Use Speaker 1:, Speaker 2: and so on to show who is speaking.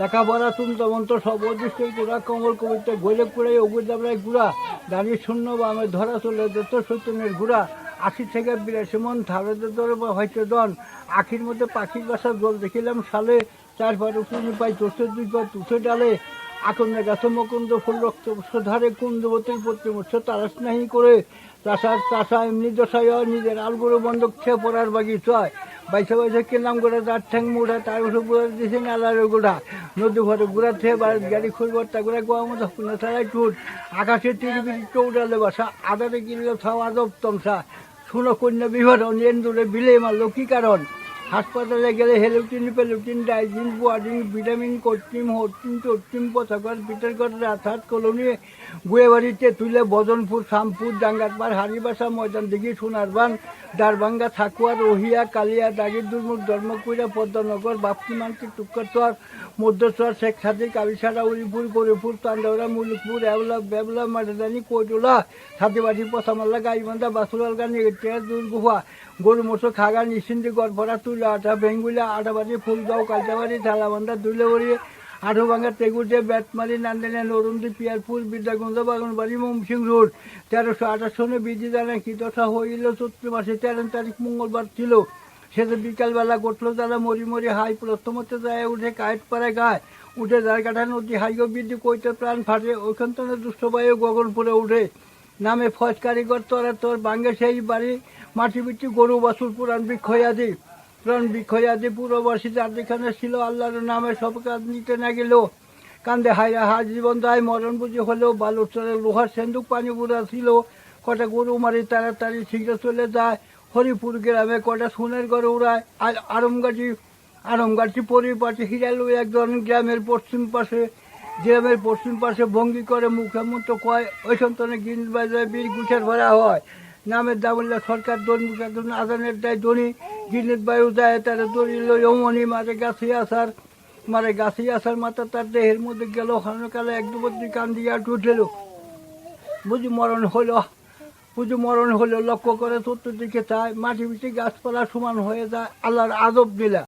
Speaker 1: লেখাপড়া তুমতমন্ত সব অদৃষ্টের গুড়া কমল কবিতা গৈলে কুড়াই অগুর দাবড়াই গুড়া। দাঁড়িয়ে শূন্য বামে ধরা চলে যত সত্যনের গুড়া। আশি থেকে বিরাশি মন থারদের দরে বা হয়তো দন। আখির মধ্যে পাখির বাসা জল দেখিলাম সালে চারবার উঠুনি পাই তোষে দুই পা তুষে ডালে। আকন্দ গাছ মকুন্দ ফুল রক্ত ধারে কুন্দবতীর প্রতিমৎস তারাস নাহি করে। চাষার চাষা এমনি দশায় নিজের আলগুলো বন্ধ খেয়ে পড়ার বাগিচায় বাইশে বাইশে কিনলাম গোড়া তার ঠ্যাং মুড়া, তার উঠে গুড়া দিয়েছে নালার গুড়া নদী ঘরে গুড়া থেকে বাড়ির গাড়ি খুঁজবার তা গুড়া গোয়া মতো না তারাই টুট আকাশে টিরিবিটি চৌডালে বাসা। আদারে কিনলে থাও আদব তমসা। শুনো কন্যা বিভাজন এন্দুরে বিলে মারলো কি কারণ? হাসপাতালে গেলে হেলুটিন পেলুটিন ডাইজিন বুয়াডিন ভিটামিন কট্টিম হট্টিম চট্টিম পথাগর পিটারগর রাথাত কলোনি, গুয়েবাড়িতে তুলে বদনপুর শামপুর ডাঙ্গাতপার হারিবাসা ময়দান দিঘি সোনারবান দারবাঙ্গা থাকুয়া, রহিয়া, কালিয়া দাগির দুর্মুখ ধর্মকুইরা, পদ্মনগর বাপ্তিমান্তি টুক্কাচর মধ্যচর শেখ সাদি কাবিসারা উলিপুর, গরিপুর তান্ডাওরা মুলুকপুর এবলা বেবলা মাটাদানি কৈটোলা সাদিবাড়ি পথামাল্লা গাইবান্ধা বাসুলালগা নেগেটিয়া দুর্গুহা গরু মোসো খাগা নিশ্চিন্তি, গড়ভরা, তুলা আটা, বেঙ্গুলা আটাবাড়ি ফুলগাঁও কালচাবাড়ি ঢালাবান্ধা দুলেবাড়ি আঠোভাঙ্গা তেগুটে ব্যাটমারি নান্দানা, নরুন্দি পিয়ারপুর বিদ্যাগঞ্জ বাগানবাড়ি মমসিং রোড, তেরোশো আঠাশ সনে বিধি দানা কি দশা হইল, চৈত্র মাসে তেরো তারিখ মঙ্গলবার ছিল। সেটা বিকালবেলা গটলো তারা মরি মরি হাই প্রথমতে যায় উঠে কায়েট পাড়ে গায়। উঠে দাঁড়কাঠা নদী হাইগো বৃদ্ধি কইতে প্রাণ ফাটে, ওইখান থেকে দুষ্ট বায়ু গগনপুরে উঠে। নামে ফজ কারিগর তোরা তোর বাঙ্গে সেই বাড়ি, মাটি বিটি গরু বাছুর পুরাণ বিক্ষয়াদি পুরাণ বিক্ষয়াদি পূর্ববর্ষী যেখানে ছিল আল্লাহর নামে, সব কাজ নিতে না গেল কান্দে হাইরা হাত জীবন দায়, মরণ বুঝি হলেও বালুর চলে লোহার সেন্দুক, পানি বুড়া ছিল। কটা গরু মারি তাড়াতাড়ি শীঘ্র চলে যায়। হরিপুর গ্রামে কটা সোনের ঘরে উড়ায়। আর আরমগাছি আরমগাছি পরিপাটি হিরালু একজন গ্রামের পশ্চিম পাশে, গ্রামের পশ্চিম পাশে ভঙ্গি করে মুখে মতো কয়, ওই সন্তানে গিন বাজায় বীর গুছের ভরা হয়। নামের দাবল্লা সরকার দন একজন আদানের দেয় দনি জিনিস বায়ু দেয়, তারা দড়ি লই অমনি মারে গাছে আসার, মারে গাছে আসার মাথা তার দেহের মধ্যে গেল কালে এক দুবদ্রি কান দিয়ে আর উঠেল বুঝি মরণ হলো পুজো মরণ হলো লক্ষ্য করে চতুর্দিকে চায় মাটি মিটি গাছপালা সমান হয়ে যায়, আল্লাহর আদব দিলা